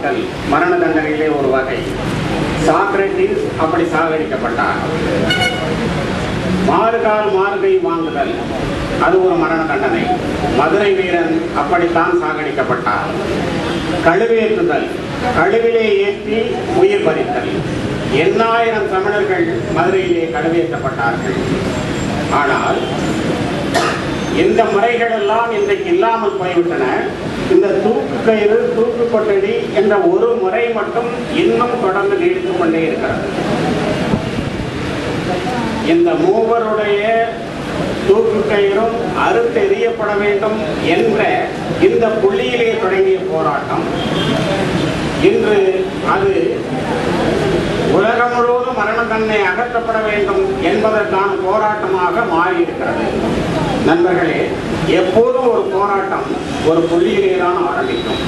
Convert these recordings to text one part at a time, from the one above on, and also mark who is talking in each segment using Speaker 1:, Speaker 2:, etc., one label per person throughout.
Speaker 1: சாகடித்தல் மரண தண்டனையிலே ஒரு வகை. சாக்ரட்டிஸ் அப்படி சாகடிக்கப்பட்டார் மாறுகால் மார்கை வாங்குதல் அது ஒரு மரண தண்டனை. மதுரை வீரன் அப்படித்தான் சாகடிக்கப்பட்டார். கழுவேற்றுதல் கழுவிலே ஏற்றி உயிர் பறித்தல். எண்ணாயிரம் தமிழர்கள் மதுரையிலே கழுவேற்றப்பட்டார்கள். ஆனால் இந்த முறைகள் எல்லாம் இன்றைக்கு இல்லாமல் போய்விட்டன. இந்த தூக்கு கயிறு தூக்கு கொட்டடி என்ற ஒரு முறை மட்டும் இன்னும் தொடர்ந்து நீடித்துக் கொண்டே இருக்கிறது. இந்த மூவருடைய தூக்கு கயிறும் அறுத்தெறியப்பட வேண்டும் என்ற இந்த புள்ளியிலே தொடங்கிய போராட்டம். இன்று அது தன்னை அகற்றப்பட வேண்டும் என்பதற்கான போராட்டமாக மாறியிருக்கிறது. நண்பர்களே எப்போதும் ஒரு போராட்டம் ஒரு புள்ளியிலே தான் ஆரம்பிக்கும்.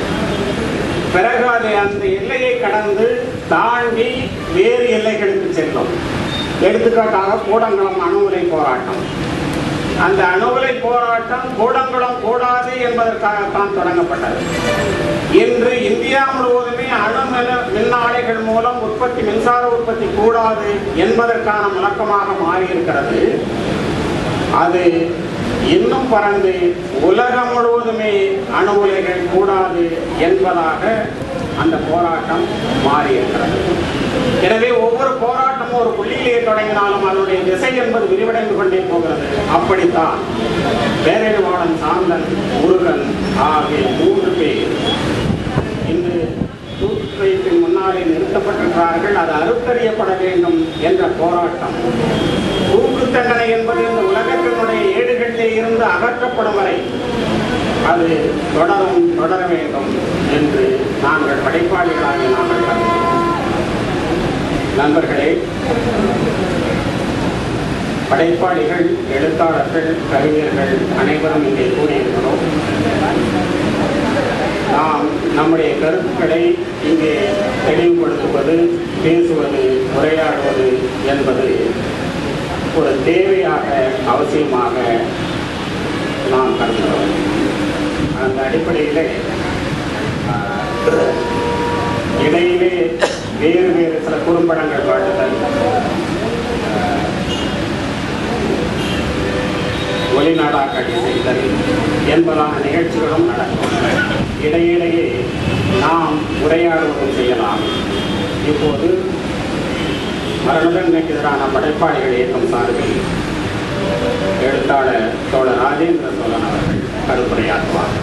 Speaker 1: பிறகு அது அந்த எல்லையை கடந்து தாண்டி வேறு எல்லைகளுக்கு செல்லும். எடுத்துக்காட்டாக கூடங்குளம் அணு உலை போராட்டம். அந்த அணு போராட்டம் கூடங்குளம் கூடாது என்பதற்காகத்தான் தொடங்கப்பட்டது. இன்று இந்தியா முழுவதுமே அணு மின் ஆலைகள் மூலம் உற்பத்தி மின்சார உற்பத்தி கூடாது என்பதற்கான முழக்கமாக மாறியிருக்கிறது. அது இன்னும் பறந்து உலகம் முழுவதுமே அணு உலைகள் கூடாது என்பதாக அந்த போராட்டம் மாறியிருக்கிறது. எனவே ஒவ்வொரு போராட்டம் ஒரு புள்ளியிலே தொடங்கினாலும் அதனுடைய திசை என்பது விரிவடைந்து கொண்டே போகிறது. அப்படித்தான் பேரறிவாளன் சாந்தன் முருகன் ஆகிய மூன்று பேர் இன்று தூக்குக்கையின் முன்னாலே நிறுத்தப்பட்டிருக்கிறார்கள். அது அறுத்தறியப்பட வேண்டும் என்ற போராட்டம். தூக்கு தண்டனை என்பது இந்த உலகத்தினுடைய ஏடுகளிலே இருந்து அகற்றப்படும் வரை அது தொடரும் தொடர வேண்டும் என்று நாங்கள் படைப்பாளிகளாக நாங்கள் கருதுகிறோம். நண்பர்களே படைப்பாளிகள் எழுத்தாளர்கள் கவிஞர்கள் அனைவரும் இங்கே கூடியிருக்கிறோம் நாம் நம்முடைய கருத்துக்களை இங்கே தெளிவுபடுத்துவது பேசுவது உரையாடுவது என்பது ஒரு தேவையாக அவசியமாக நாம் கருதுகிறோம். அந்த அடிப்படையில் இடை சில குறும்படங்கள் காட்டுதல் ஆஹ், ஒளிநாடாக்காட்சி செய்தல் என்பதான நிகழ்ச்சிகளும் நடக்கும். இடையிடையே நாம் உரையாடுவதும் செய்யலாம். இப்போது மரணதண்டனைக்கு எதிரான படைப்பாளிகள் இயக்கம் சார்பில் எழுத்தாளர் தோழர் ராஜேந்திர சோழன் அவர்கள் கருத்துரையாற்றுவார்.